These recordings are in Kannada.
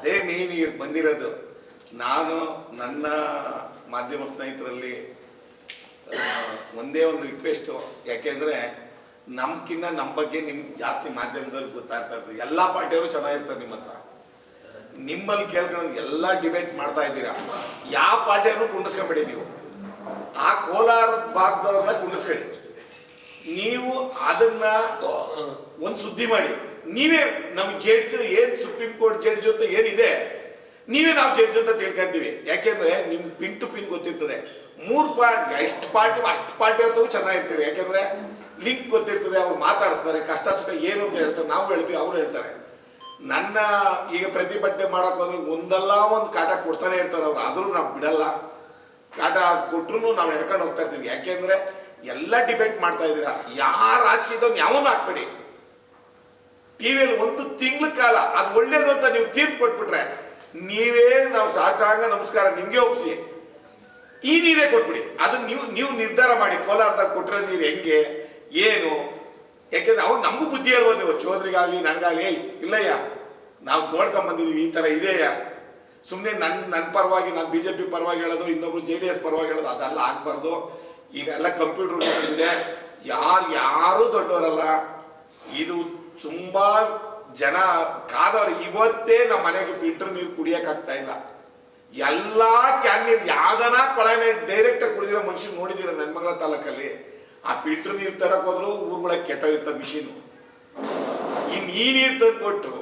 ಅದೇ ಮೇನ್ ಈಗ ಬಂದಿರೋದು. ನಾನು ನನ್ನ ಮಾಧ್ಯಮ ಸ್ನೇಹಿತರಲ್ಲಿ ಒಂದೇ ಒಂದು ರಿಕ್ವೆಸ್ಟು ಯಾಕೆಂದ್ರೆ ನಮ್ಕಿನ್ನ ನಮ್ಮ ಬಗ್ಗೆ ನಿಮ್ಗೆ ಜಾಸ್ತಿ ಮಾಧ್ಯಮದಲ್ಲಿ ಗೊತ್ತಾಗ್ತಾ ಇರ್ತದೆ. ಎಲ್ಲ ಪಾರ್ಟಿಯವರು ಚೆನ್ನಾಗಿರ್ತಾರೆ ನಿಮ್ಮ ಹತ್ರ. ನಿಮ್ಮಲ್ಲಿ ಕೇಳ್ಕೊಂಡು ಎಲ್ಲ ಡಿಬೇಟ್ ಮಾಡ್ತಾ ಇದ್ದೀರಾ? ಯಾವ ಪಾರ್ಟಿಯನ್ನು ಕುಂಡಿಸ್ಕೊಂಬೇಡಿ ನೀವು. ಆ ಕೋಲಾರ ಭಾಗದವ್ರನ್ನ ಕುಂಡಿಸ್ಕೊಳ್ಳಿ ನೀವು ಅದನ್ನ ಒಂದು ಸುದ್ದಿ ಮಾಡಿ. ನೀವೇ ನಮ್ ಜಡ್ಜ್ ಏನ್ ಸುಪ್ರೀಂ ಕೋರ್ಟ್ ಜಡ್ಜ್ ಅಂತ ಏನಿದೆ, ನೀವೇ ನಾವು ಜಡ್ಜ್ ಅಂತ ತಿಳ್ಕೊಂತೀವಿ. ಯಾಕೆಂದ್ರೆ ನಿಮ್ಗೆ ಪಿನ್ ಟು ಪಿನ್ ಗೊತ್ತಿರ್ತದೆ. ಮೂರ್ ಪಾರ್ಟ್, ಎಷ್ಟು ಪಾರ್ಟಿ, ಅಷ್ಟು ಪಾರ್ಟಿ ಅವ್ರದ್ದು ಚೆನ್ನಾಗಿರ್ತೀವಿ ಯಾಕೆಂದ್ರೆ ಲಿಂಕ್ ಗೊತ್ತಿರ್ತದೆ, ಅವ್ರು ಮಾತಾಡಿಸ್ತಾರೆ, ಕಷ್ಟ ಸುಖ ಏನು ಅಂತ ಹೇಳ್ತಾರೆ, ನಾವು ಹೇಳ್ತೀವಿ, ಅವ್ರು ಹೇಳ್ತಾರೆ. ನನ್ನ ಈಗ ಪ್ರತಿಭಟನೆ ಮಾಡಕ್ ಹೋದ್ರೆ ಒಂದಲ್ಲ ಒಂದು ಕಾಟ ಕೊಡ್ತಾನೆ ಇರ್ತಾರೆ ಅವ್ರು, ಆದ್ರೂ ನಾವು ಬಿಡಲ್ಲ. ಕಾಟ ಕೊಟ್ರು ನಾವು ಎಳ್ಕೊಂಡು ಹೋಗ್ತಾ ಇರ್ತೀವಿ ಯಾಕೆಂದ್ರೆ ಎಲ್ಲ ಡಿಬೇಟ್ ಮಾಡ್ತಾ ಇದ್ದೀರಾ? ಯಾರ ರಾಜಕೀಯದವ್ನು ಯಾವನು ಹಾಕ್ಬೇಡಿ. ಟಿವಿಯಲ್ಲಿ ಒಂದು ತಿಂಗಳ ಕಾಲ ಅದು ಒಳ್ಳೇದು ಅಂತ ನೀವು ತೀರ್ಪು ಕೊಟ್ಬಿಟ್ರೆ ನೀವೇ ನಾವು ಸಾಷ್ಟಾಂಗ ನಮಸ್ಕಾರ ನಿಮ್ಗೆ ಒಪ್ಸಿ. ಈ ನೀರೇ ಕೊಟ್ಬಿಡಿ. ಅದನ್ನ ನೀವು ನೀವು ನಿರ್ಧಾರ ಮಾಡಿ. ಕೋಲಾರದಾಗ ಕೊಟ್ಟರೆ ನೀರು ಹೆಂಗೆ? ಏನು? ಯಾಕೆಂದ್ರೆ ಅವ್ರು ನಮಗೂ ಬುದ್ಧಿ ಹೇಳ್ಬೋದು ನೀವು ಚೋದ್ರಿಗಾಗ್ಲಿ ನನಗಾಗ್ಲಿ, ಏಯ್, ಇಲ್ಲಯ್ಯ. ನಾವು ನೋಡ್ಕೊಂಡ್ ಬಂದಿದೀವಿ, ಈ ತರ ಇದೆಯಾ ಸುಮ್ಮನೆ ನನ್ನ ನನ್ನ ಪರವಾಗಿ, ನಾನು ಬಿ ಜೆ ಪಿ ಪರವಾಗಿ ಹೇಳೋದು, ಇನ್ನೊಬ್ರು ಜೆ ಡಿ ಎಸ್ ಪರವಾಗಿ ಹೇಳೋದು, ಅದೆಲ್ಲ ಆಗಬಾರ್ದು. ಈಗ ಎಲ್ಲ ಕಂಪ್ಯೂಟರ್ ಇದೆ ಯಾರು ಯಾರು ದೊಡ್ಡವರಲ್ಲ. ಇದು ತುಂಬ ಜನ ಕಾದವ್ರು. ಇವತ್ತೇ ನಮ್ಮ ಮನೆಗೆ ಫಿಲ್ಟರ್ ನೀರು ಕುಡಿಯೋಕ್ಕಾಗ್ತಾ ಇಲ್ಲ. ಎಲ್ಲ ಕ್ಯಾನ್ ನೀರು, ಯಾವ್ದನ ಕೊಳನೆ ಡೈರೆಕ್ಟ್ ಕುಡಿದಿರೋ ಮನುಷ್ಯ ನೋಡಿದಿರ ನೆನ್ಮಗಳ ತಾಲೂಕಲ್ಲಿ? ಆ ಫಿಲ್ಟರ್ ನೀರು ತರಕ್ ಹೋದ್ರು ಊರುಗಳಿಗೆ ಕೆಟ್ಟೋಗಿರ್ತ ಮಿಷಿನ್ ಇನ್ ಈ ನೀರು ತಂದ್ಕೊಟ್ಟು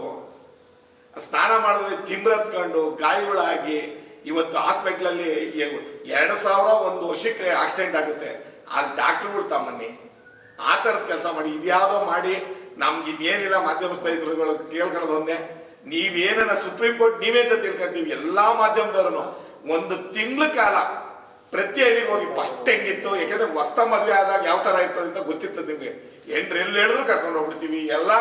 ಸ್ನಾನ ಮಾಡಿದ್ರೆ ತಿಮ್ರತ್ಕೊಂಡು ಗಾಯಗಳಾಗಿ ಇವತ್ತು ಹಾಸ್ಪಿಟ್ಲಲ್ಲಿ ಎರಡು ಸಾವಿರ ಒಂದು ವರ್ಷಕ್ಕೆ ಆಕ್ಸಿಡೆಂಟ್ ಆಗುತ್ತೆ. ಅಲ್ಲಿ ಡಾಕ್ಟರ್ಗಳು ತಮ್ಮನ್ನಿ. ಆ ಥರದ ಕೆಲಸ ಮಾಡಿ ಇದ್ಯಾವುದೋ ಮಾಡಿ, ನಮ್ಗೆ ಇನ್ನೇನಿಲ್ಲ ಮಾಧ್ಯಮ ಸ್ನೇಹಿತರುಗಳು ಕೇಳ್ಕೊಳ್ಳೋದು ಒಂದೇ. ನೀವೇನ ಸುಪ್ರೀಂ ಕೋರ್ಟ್ ನೀವೇ ಅಂತ ತಿಳ್ಕೊಂತೀವಿ, ಎಲ್ಲಾ ಮಾಧ್ಯಮದವರು ಒಂದು ತಿಂಗಳ ಕಾಲ ಪ್ರತಿ ಹಳ್ಳಿಗೆ ಹೋಗಿ ಫಸ್ಟ್ ಹೆಂಗಿತ್ತು, ಯಾಕಂದ್ರೆ ಹೊಸ ಮದುವೆ ಆದಾಗ ಯಾವ ತರ ಇರ್ತದೆ ಅಂತ ಗೊತ್ತಿತ್ತು ನಿಮಗೆ. ಎಂಟ್ರೆಲ್ಲಿ ಹೇಳಿದ್ರು ಕರ್ಕೊಂಡು ಹೋಗ್ಬಿಡ್ತೀವಿ, ಎಲ್ಲಾ